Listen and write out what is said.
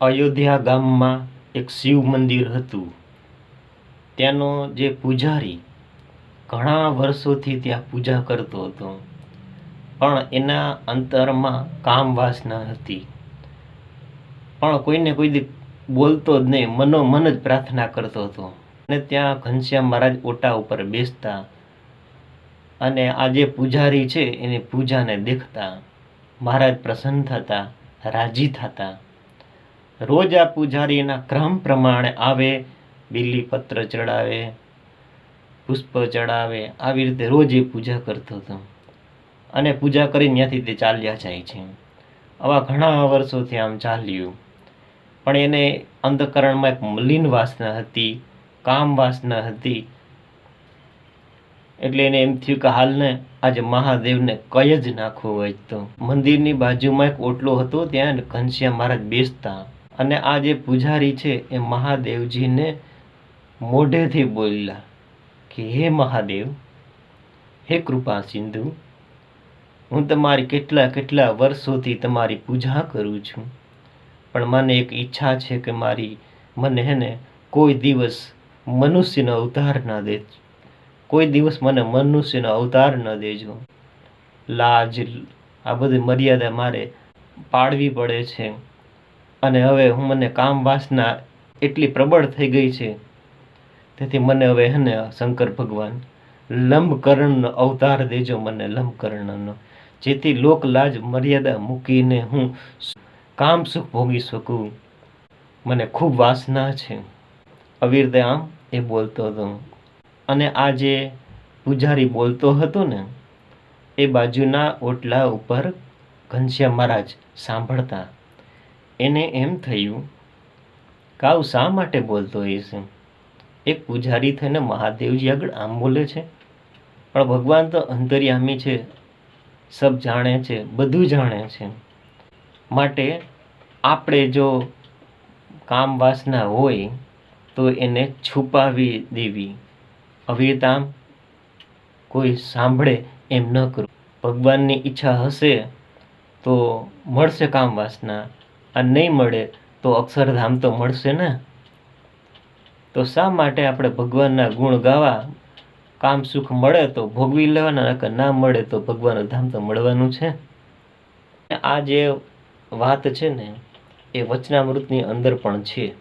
અયોધ્યા ગામમાં એક શિવ મંદિર હતું. ત્યાંનો જે પૂજારી ઘણા વર્ષોથી ત્યાં પૂજા કરતો હતો. પણ એના અંતરમાં કામ વાસના હતી. પણ કોઈને કોઈ બોલતો જ નહીં મનોમન જ પ્રાર્થના કરતો હતો. અને ત્યાં ઘનશ્યામ મહારાજ ઓટા ઉપર બેસતા અને આ જે પૂજારી છે, એની પૂજાને દેખતા મહારાજ પ્રસન્ન થતા, રાજી થતા રોજ આ પૂજારીના ક્રમ પ્રમાણે આવે બીલીપત્ર ચડાવે, પુષ્પ ચડાવે, આવી રીતે રોજ એ પૂજા કરતો હતો. અને પૂજા કરીને ત્યાંથી તે ચાલ્યા જાય છે. આવા ઘણા વર્ષોથી આમ ચાલ્યું. પણ એને અંધકરણમાં એક મલિન વાસના હતી, કામ વાસના હતી. એટલે એને એમ થયું કે હાલને આજે મહાદેવને કઈ જ નાખવો હોય તો. મંદિરની બાજુમાં એક ઓટલો હતો ત્યાં ઘનશ્યામ મહારાજ બેસતા. અને આ જે પૂજારી છે એ મહાદેવજીને મોઢેથી બોલ્યા કે, હે મહાદેવ, હે કૃપા સિંધુ, હું તમારી કેટલા કેટલા વર્ષોથી તમારી પૂજા કરું છું. પણ મને એક ઈચ્છા છે કે મારી મને હેને કોઈ દિવસ મનુષ્યનો અવતાર ના દે, કોઈ દિવસ મને મનુષ્યનો અવતાર ન દેજો. લાજ, આ બધી મર્યાદા મારે પાડવી પડે છે. અને હવે હું મને કામ વાસના એટલી પ્રબળ થઈ ગઈ છે. તેથી મને હવે હે ને શંકર ભગવાન, લંબકર્ણનો અવતાર દેજો મને, લંબકર્ણનો. જેથી લોકલાજ મર્યાદા મૂકીને હું કામ સુખ ભોગી શકું. મને ખૂબ વાસના છે. અવિરદે આમ એ બોલતો હતો. અને આ જે પૂજારી બોલતો હતો ને, એ બાજુના ઓટલા ઉપર ઘનશ્યામ મહારાજ સાંભળતા એને એમ થયું, કાવ શા માટે બોલતો હશે એક પૂજારી થઈને મહાદેવજી આગળ આમ બોલે છે, પણ ભગવાન તો અંતર્યામી છે, સબ જાણે છે, બધું જાણે છે. માટે આપણે જો કામ વાસના હોય તો એને છુપાવી દેવી. અવિરતામ કોઈ સાંભળે એમ ન કરવું ભગવાનની ઈચ્છા હશે તો મળશે કામ વાસના. અને નહીં મળે, તો અક્ષરધામ તો મળશે ને? તો શા માટે આપણે ભગવાનના ગુણ ગાવા કામ સુખ મળે તો ભોગવી લેવાના કે ના મળે તો ભગવાનનું ધામ તો મળવાનું છે? આ જે વાત છે ને, એ વચનામૃતની અંદર પણ છે.